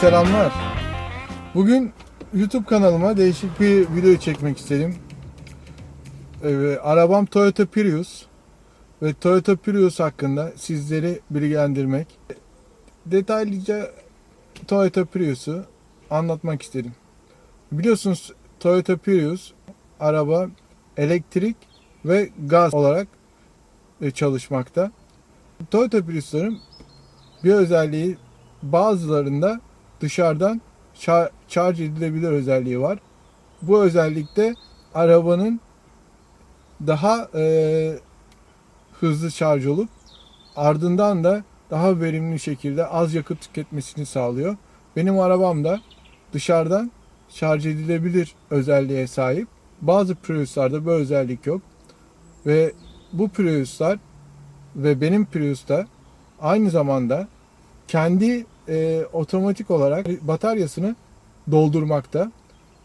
selamlar. Bugün YouTube kanalıma değişik bir video çekmek istedim. Ee, arabam Toyota Prius ve Toyota Prius hakkında sizleri bilgilendirmek, detaylıca Toyota Prius'u anlatmak istedim. Biliyorsunuz Toyota Prius araba elektrik ve gaz olarak e, çalışmakta. Toyota Prius'ların bir özelliği bazılarında dışarıdan şa- şarj edilebilir özelliği var. Bu özellikte arabanın daha e, hızlı şarj olup ardından da daha verimli şekilde az yakıt tüketmesini sağlıyor. Benim arabam da dışarıdan şarj edilebilir özelliğe sahip. Bazı Prius'larda bu özellik yok. Ve bu Prius'lar ve benim Prius'ta aynı zamanda kendi e, otomatik olarak bataryasını doldurmakta.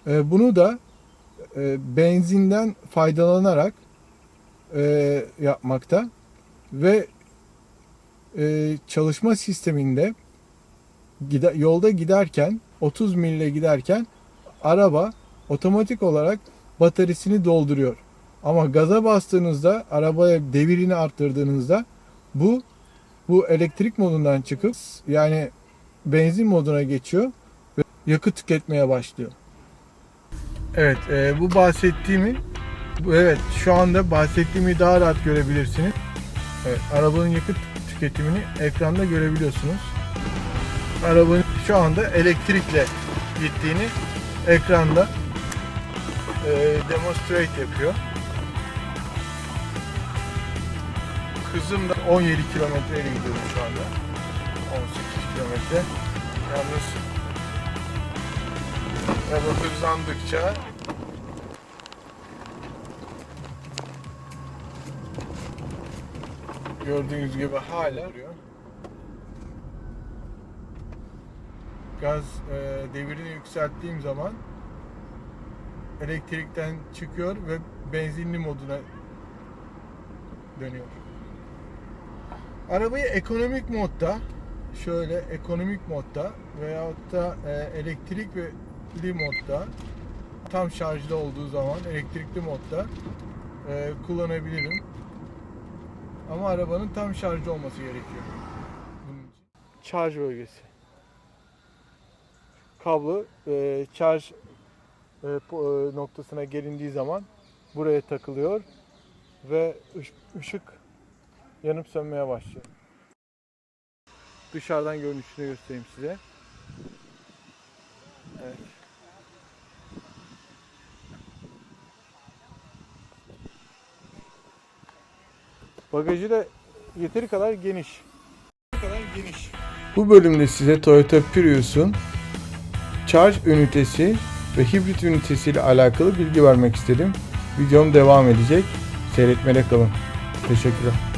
E, bunu da e, benzinden faydalanarak e, yapmakta ve e, çalışma sisteminde gide, yolda giderken 30 mille giderken araba otomatik olarak bataryasını dolduruyor. Ama gaza bastığınızda arabaya devirini arttırdığınızda bu bu elektrik modundan çıkıp yani benzin moduna geçiyor ve yakıt tüketmeye başlıyor. Evet, e, bu bahsettiğimi evet şu anda bahsettiğimi daha rahat görebilirsiniz. Evet, arabanın yakıt tüketimini ekranda görebiliyorsunuz. Arabanın şu anda elektrikle gittiğini ekranda e, demonstrate yapıyor. Hızım da 17 kilometre ile gidiyorum şu anda. 18 kilometre. Yalnız araba hızlandıkça gördüğünüz gibi hala. Gaz e, devirini yükselttiğim zaman elektrikten çıkıyor ve benzinli moduna dönüyor. Arabayı ekonomik modda şöyle ekonomik modda veyahut da e, elektrikli modda tam şarjda olduğu zaman elektrikli modda e, kullanabilirim. Ama arabanın tam şarjda olması gerekiyor. Şarj bölgesi. Kablo e, şarj e, e, noktasına gelindiği zaman buraya takılıyor ve ış- ışık yanıp sönmeye başlıyor. Dışarıdan görünüşünü göstereyim size. Evet. Bagajı da yeteri kadar geniş. Bu bölümde size Toyota Prius'un şarj ünitesi ve hibrit ünitesiyle alakalı bilgi vermek istedim. Videom devam edecek. Seyretmede kalın. Teşekkürler.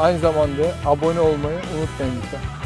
Aynı zamanda abone olmayı unutmayın lütfen.